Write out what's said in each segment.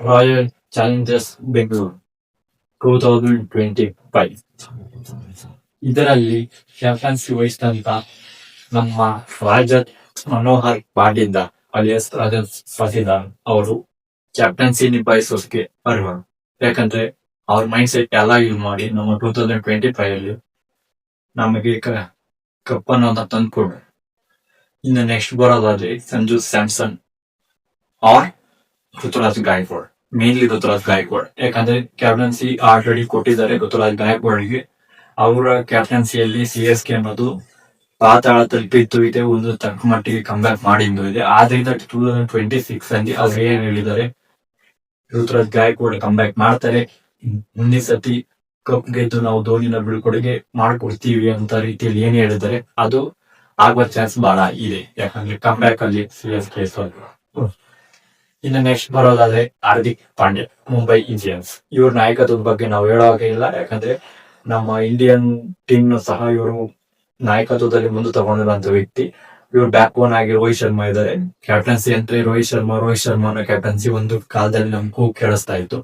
Royal Challengers Bengaluru two thousand twenty five ಇದರಲ್ಲಿ captaincy ವಹಿಸಿದಂತ ನಮ್ಮ ರಾಜತ್ ಮನೋಹರ್ ಪಾಂಡಿಂದ ಅಲಿಯಸ್ ರಾಜತ್ ಫಸಿದಾರ್ ಅವರು ಕ್ಯಾಪ್ಟನ್ಸಿ ನಿಭಾಯಿಸೋದಕ್ಕೆ ಅರ್ಹರು ಯಾಕಂದ್ರೆ ಅವ್ರ ಮೈಂಡ್ ಸೆಟ್ ಎಲ್ಲ ಯೂಸ್ ಮಾಡಿ ನಮ್ಮ ಟೂ ತೌಸಂಡ್ ಟ್ವೆಂಟಿ ಫೈವ್ ಅಲ್ಲಿ ನಮಗೆ ಕಪ್ ಅನ್ನೋದ ತಂದ್ಕೊಡ್ರು ಇನ್ನು ನೆಕ್ಸ್ಟ್ ಬರೋದಾದ್ರೆ ಸಂಜು ಸ್ಯಾಮ್ಸನ್. ಆರ್ ಋತುರಾಜ್ ಗಾಯಕ್ವಾಡ್ ಮೇನ್ಲಿ ಋತುರಾಜ್ ಗಾಯಕ್ವಾಡ್ ಯಾಕಂದ್ರೆ ಕ್ಯಾಪ್ಟನ್ಸಿ ಆಲ್ರೆಡಿ ಕೊಟ್ಟಿದ್ದಾರೆ ಋತುರಾಜ್ ಗಾಯಕ್ವಾಡ್ಗೆ ಅವರ ಕ್ಯಾಪ್ಟನ್ಸಿಯಲ್ಲಿ ಸಿ ಎಸ್ ಕೆ ಅನ್ನೋದು ಪಾತಾಳ ತಲುಪಿತ್ತು ಇದೆ. ಒಂದು ತಕ್ಕ ಮಟ್ಟಿಗೆ ಕಂಬ್ಯಾಕ್ ಮಾಡಿದ್ದು ಇದೆ. ಆದ್ರಿಂದ ಟೂ ತೌಸಂಡ್ ಟ್ವೆಂಟಿ ಸಿಕ್ಸ್ ಅಲ್ಲಿ ಅವ್ರು ಏನ್ ಹೇಳಿದ್ದಾರೆ? ಋತುರಾಜ್ ಗಾಯಕ್ವಾಡ್ ಕಂಬ್ಯಾಕ್ ಮಾಡ್ತಾರೆ. ಮುಂದಿನ ಸತಿ ಕಪ್ ಗೆದ್ದು ನಾವು ಧೋನಿನ ಬೀಳ್ಕೊಡುಗೆ ಮಾಡ್ಕೊಡ್ತೀವಿ ಅಂತ ರೀತಿಯಲ್ಲಿ ಏನ್ ಹೇಳಿದ್ದಾರೆ? ಅದು ಆಗುವ ಚಾನ್ಸ್ ಬಹಳ ಇದೆ. ಯಾಕಂದ್ರೆ ಕಂಬ್ಯಾಕ್ ಅಲ್ಲಿ ಸಿ ಎಸ್ ಕೆ ಇನ್ನು ನೆಕ್ಸ್ಟ್ ಬರೋದಾದ್ರೆ ಹಾರ್ದಿಕ್ ಪಾಂಡ್ಯ ಮುಂಬೈ ಇಂಡಿಯನ್ಸ್ ಇವ್ರ ನಾಯಕತ್ವದ ಬಗ್ಗೆ ನಾವು ಹೇಳೋ ಹಾಗೆ ಇಲ್ಲ, ಯಾಕಂದ್ರೆ ನಮ್ಮ ಇಂಡಿಯನ್ ಟೀಮ್ ಸಹ ಇವರು ನಾಯಕತ್ವದಲ್ಲಿ ಮುಂದೆ ತಗೊಂಡಿರುವಂತ ವ್ಯಕ್ತಿ. ಇವ್ರು ಬ್ಯಾಕ್ ಬೋನ್ ಆಗಿ ರೋಹಿತ್ ಶರ್ಮಾ ಇದ್ದಾರೆ ಕ್ಯಾಪ್ಟನ್ಸಿ ಅಂದ್ರೆ ರೋಹಿತ್ ಶರ್ಮಾ, ರೋಹಿತ್ ಶರ್ಮಾನ ಕ್ಯಾಪ್ಟನ್ಸಿ ಒಂದು ಕಾಲದಲ್ಲಿ ನಮ್ಗೂ ಕೇಳಿಸ್ತಾ ಇತ್ತು.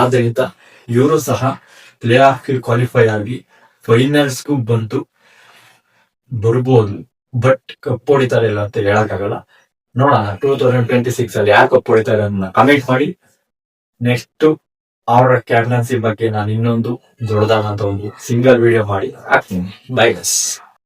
ಆದ್ರಿಂದ ಇವರು ಸಹ ಪ್ಲೇ ಆಫ್ ಕ್ವಾಲಿಫೈ ಆಗಿ ಫೈನಲ್ಸ್ಗೂ ಬಂತು ಬರ್ಬೋದು. ಬಟ್ ಕಪ್ ಹೊಡಿತಾರೆ ಇಲ್ಲ ಅಂತ ಹೇಳಕ್ಕಾಗಲ್ಲ. ನೋಡೋಣ ಟೂ ತೌಸಂಡ್ ಟ್ವೆಂಟಿ ಸಿಕ್ಸ್ ಅಲ್ಲಿ ಯಾರು ಕಪ್ ಹೊಡಿತಾರೆ ಅದನ್ನ ಕಮೆಂಟ್ ಮಾಡಿ. ನೆಕ್ಸ್ಟ್ ಅವರ ಕ್ಯಾಪ್ಟನ್ಸಿ ಬಗ್ಗೆ ನಾನು ಇನ್ನೊಂದು ದೊಡ್ಡದಾದಂತ ಒಂದು ಸಿಂಗಲ್ ವಿಡಿಯೋ ಮಾಡಿ. ಹಾಕ್ತೀನಿ. ಬೈ ಗಸ್